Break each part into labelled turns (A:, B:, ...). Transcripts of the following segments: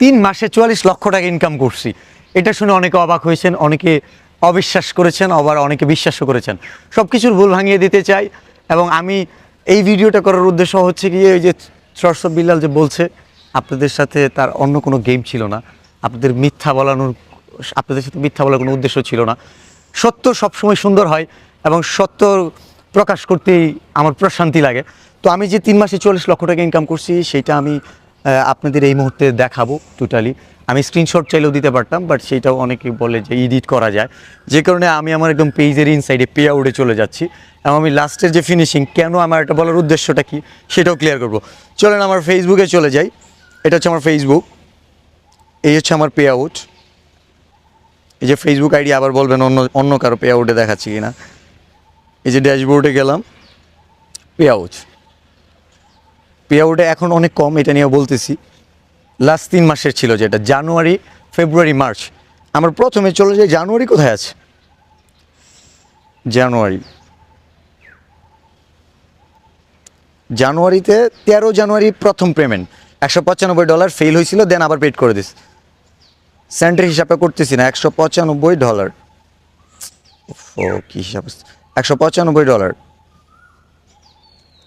A: তিন মাসে চুয়াল্লিশ লক্ষ টাকা ইনকাম করছি। এটা শুনে অনেকে অবাক হয়েছেন, অনেকে অবিশ্বাস করেছেন, আবার অনেকে বিশ্বাসও করেছেন। সব কিছুর ভুল ভাঙিয়ে দিতে চাই এবং আমি এই ভিডিওটা করার উদ্দেশ্য হচ্ছে গিয়ে ওই যে সরসব বিল্লাল যে বলছে, আপনাদের সাথে তার অন্য কোনো গেম ছিল না। আপনাদের মিথ্যা বলানোর, আপনাদের সাথে মিথ্যা বলার কোনো উদ্দেশ্য ছিল না। সত্য সবসময় সুন্দর হয় এবং সত্য প্রকাশ করতেই আমার প্রশান্তি লাগে। তো আমি যে তিন মাসে চল্লিশ লক্ষ টাকা ইনকাম করছি, সেটা আমি আপনাদের এই মুহূর্তে দেখাবো টোটালি আমি স্ক্রিনশট চাইলেও দিতে পারতাম বাট সেটাও অনেকে বলে যে এডিট করা যায়। যে কারণে আমি আমার একদম পেজের ইনসাইডে পে আউটে চলে যাচ্ছি। এবং আমি লাস্টের যে ফিনিশিং কেন আমার এটা বলার উদ্দেশ্যটা কি, সেটাও ক্লিয়ার করব। চলেন আমার ফেসবুকে চলে যাই। এটা হচ্ছে আমার ফেসবুক এই হচ্ছে আমার পে আউট এই যে ফেসবুক আইডি আবার বলবেন অন্য অন্য কারও পে আউটে দেখাচ্ছি কিনা। এই যে ড্যাশবোর্ডে গেলাম। পে আউট পে আউটে এখন অনেক কম, এটা নিয়ে বলতেছি। লাস্ট তিন মাসের ছিল যেটা জানুয়ারি ফেব্রুয়ারি মার্চ আমার প্রথমে চলে যায় জানুয়ারি কোথায় আছে? জানুয়ারি জানুয়ারিতে তেরো জানুয়ারি প্রথম পেমেন্ট একশো পঁচানব্বই ডলার ফেল হয়েছিল দেন আবার পেড করে দিস। সেন্টের হিসাবে করতেছি না, একশো পঁচানব্বই ডলার ও কী হিসাব একশো পঁচানব্বই ডলার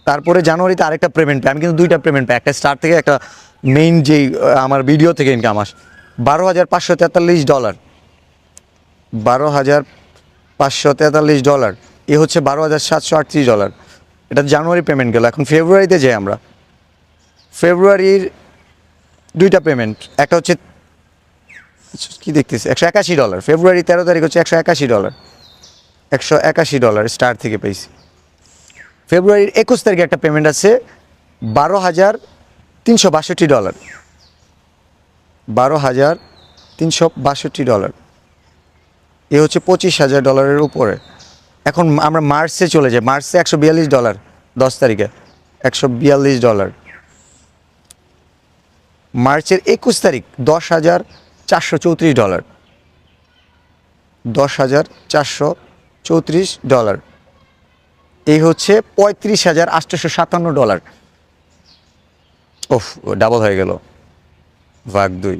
A: তারপরে জানুয়ারিতে আরেকটা পেমেন্ট পাই আমি কিন্তু দুইটা পেমেন্ট পাই। একটা স্টার থেকে, একটা মেইন যেই আমার ভিডিও থেকে ইনকাম আস। বারো হাজার পাঁচশো তেতাল্লিশ ডলার বারো হাজার পাঁচশো তেতাল্লিশ ডলার এ হচ্ছে বারো হাজার সাতশো আটত্রিশ ডলার এটা জানুয়ারি পেমেন্ট গেল। এখন ফেব্রুয়ারিতে যাই আমরা। ফেব্রুয়ারির দুইটা পেমেন্ট একটা হচ্ছে, কি দেখতেছি? একশো একাশি ডলার ফেব্রুয়ারি তেরো তারিখ হচ্ছে একশো একাশি ডলার একশো একাশি ডলার স্টার থেকে পেয়েছি। ফেব্রুয়ারির একুশ তারিখে একটা পেমেন্ট আছে বারো হাজার তিনশো বাষট্টি ডলার বারো হাজার তিনশো বাষট্টি ডলার এ হচ্ছে পঁচিশ হাজার ডলারের উপরে। এখন আমরা মার্চে চলে যাই। মার্চে একশো বিয়াল্লিশ ডলার দশ তারিখে একশো বিয়াল্লিশ ডলার মার্চের একুশ তারিখ দশ হাজার চারশো চৌত্রিশ ডলার দশ হাজার চারশো চৌত্রিশ ডলার এই হচ্ছে পঁয়ত্রিশ হাজার আটশোশো সাতান্ন ডলার। ওফ ডাবল হয়ে গেল। ভাগ দুই।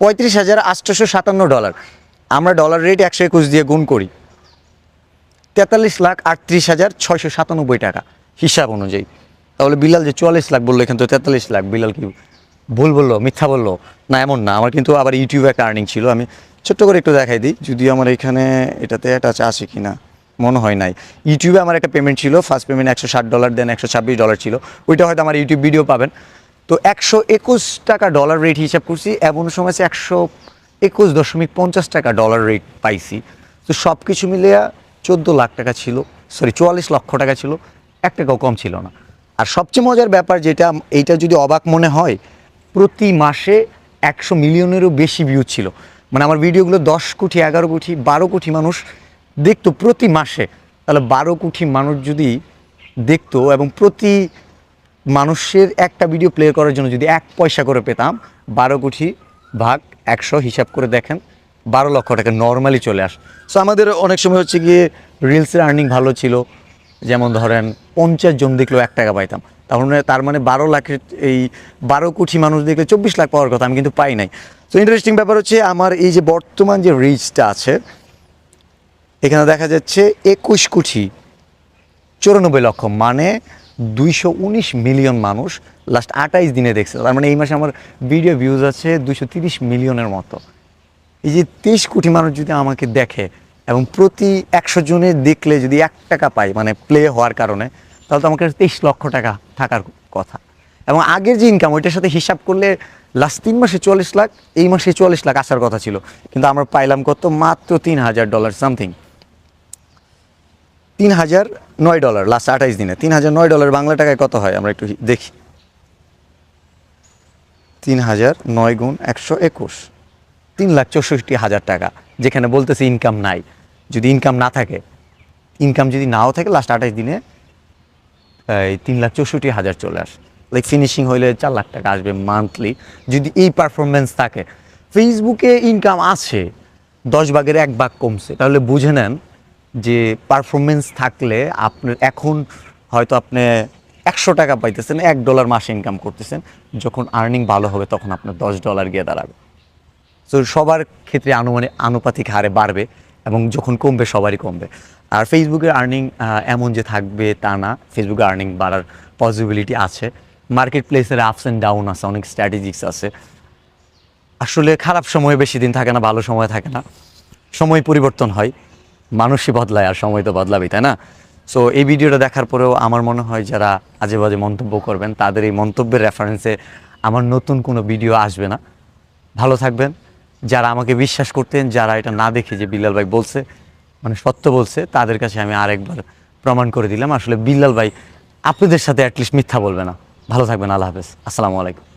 A: পঁয়ত্রিশ হাজার আটশোশো সাতান্ন ডলার। আমরা ডলার রেট একশো একুশ দিয়ে গুণ করি। তেতাল্লিশ লাখ আটত্রিশ হাজার ছয়শো সাতানব্বই টাকা। হিসাব অনুযায়ী। তাহলে বিলাল যে চুয়াল্লিশ লাখ বলল, এখান তো তেতাল্লিশ লাখ। বিলাল কি ভুল বলল, মিথ্যা বলল? না, এমন না। আমার কিন্তু আবার ইউটিউবে একটা আর্নিং ছিল। আমি ছোট্ট করে একটু দেখাই দিই। যদি আমার এখানে এটাতে অ্যাটাচ আছে কি না মনে হয় নাই। ইউটিউবে আমার একটা পেমেন্ট ছিল ফার্স্ট পেমেন্ট একশো ষাট ডলার দেন একশো ছাব্বিশ ডলার ছিল। ওইটা হয়তো আমার ইউটিউব ভিডিও পাবেন। তো একশো একুশ টাকা ডলার রেট হিসাব করছি, এমন সময় একশো একুশ দশমিক পঞ্চাশ টাকা ডলার রেট পাইছি। তো সব কিছু মিলিয়ে চোদ্দ লাখ টাকা ছিল সরি চুয়াল্লিশ লক্ষ টাকা ছিল, এক টাকাও কম ছিল না। আর সবচেয়ে মজার ব্যাপার যেটা, এইটা যদি অবাক মনে হয়, প্রতি মাসে একশো মিলিয়নেরও বেশি ভিউ ছিল। মানে আমার ভিডিওগুলো দশ কোটি, এগারো কোটি, বারো কোটি মানুষ দেখতো প্রতি মাসে, তাহলে বারো কোটি মানুষ যদি দেখতো এবং প্রতি মানুষের একটা ভিডিও প্লে করার জন্য যদি এক পয়সা করে পেতাম, বারো কোটি ভাগ একশো হিসাব করে দেখেন, বারো লক্ষ টাকা নর্মালি চলে আস। সো আমাদের অনেক সময় হচ্ছে গিয়ে রিলসের আর্নিং ভালো ছিল, যেমন ধরেন পঞ্চাশ জন দেখলেও এক টাকা পাইতাম। তাহলে তার মানে বারো লাখের এই বারো কোটি মানুষ দেখলে চব্বিশ লাখ পাওয়ার কথা আমি কিন্তু পাই নাই। তো ইন্টারেস্টিং ব্যাপার হচ্ছে আমার এই যে বর্তমান যে রিচটা আছে এখানে দেখা যাচ্ছে একুশ কোটি চুরানব্বই লক্ষ মানে দুইশো উনিশ মিলিয়ন মানুষ লাস্ট আঠাইশ দিনে দেখছে। তার মানে এই মাসে আমার ভিডিও ভিউজ আছে দুইশো তিরিশ মিলিয়নের মতো। এই যে তেইশ কোটি মানুষ যদি আমাকে দেখে এবং প্রতি একশো জনে দেখলে যদি এক টাকা পাই মানে প্লে হওয়ার কারণে, তাহলে তো আমার কাছে তেইশ লক্ষ টাকা থাকার কথা। এবং আগের যে ইনকাম ওইটার সাথে হিসাব করলে লাস্ট তিন মাসে চুয়াল্লিশ লাখ, এই মাসে চুয়াল্লিশ লাখ আসার কথা ছিল। কিন্তু আমরা পাইলাম কত? মাত্র তিন হাজার ডলার সামথিং তিন হাজার নয় ডলার লাস্ট আঠাইশ দিনে। তিন হাজার নয় ডলার বাংলা টাকায় কত হয়? আমরা একটু দেখি। তিন হাজার নয় গুণ একশো একুশ। তিন লাখ চৌষট্টি হাজার টাকা, যেখানে বলতেছে ইনকাম নাই। যদি ইনকাম না থাকে ইনকাম যদি নাও থাকে লাস্ট আঠাইশ দিনে, এই তিন লাখ চৌষট্টি হাজার চলে আসে। লাইক ফিনিশিং হইলে চার লাখ টাকা আসবে মান্থলি যদি এই পারফরমেন্স থাকে ফেসবুকে ইনকাম আছে, দশ ভাগের এক ভাগ কমছে। তাহলে বুঝে নেন যে পারফরমেন্স থাকলে আপনার এখন হয়তো আপনি একশো টাকা পাইতেছেন, এক ডলার মাসে ইনকাম করতেছেন, যখন আর্নিং ভালো হবে তখন আপনার দশ ডলার গিয়ে দাঁড়াবে তো সবার ক্ষেত্রে আনুমানিক, আনুপাতিক হারে বাড়বে এবং যখন কমবে সবারই কমবে। আর ফেসবুকের আর্নিং এমন যে থাকবে তা না। ফেসবুকে আর্নিং বাড়ার পসিবিলিটি আছে। মার্কেট প্লেসের আপস অ্যান্ড ডাউন আছে, অনেক স্ট্র্যাটেজিক্স আছে। আসলে খারাপ সময় বেশি দিন থাকে না, ভালো সময় থাকে না। সময় পরিবর্তন হয়। মানুষই বদলায় আর সময় তো বদলাবেই, তাই না? সো এই ভিডিওটা দেখার পরেও আমার মনে হয় যারা আজে বাজে মন্তব্য করবেন, তাদের এই মন্তব্যের রেফারেন্সে আমার নতুন কোনো ভিডিও আসবে না। ভালো থাকবেন। যারা আমাকে বিশ্বাস করতেন, যারা এটা না দেখে যে বিল্লাল ভাই বলছে মানে সত্য বলছে, তাদের কাছে আমি আরেকবার প্রমাণ করে দিলাম। আসলে বিল্লাল ভাই আপনাদের সাথে অ্যাটলিস্ট মিথ্যা বলবে না। ভালো থাকবেন। আল্লাহ হাফেজ। আসসালামু আলাইকুম।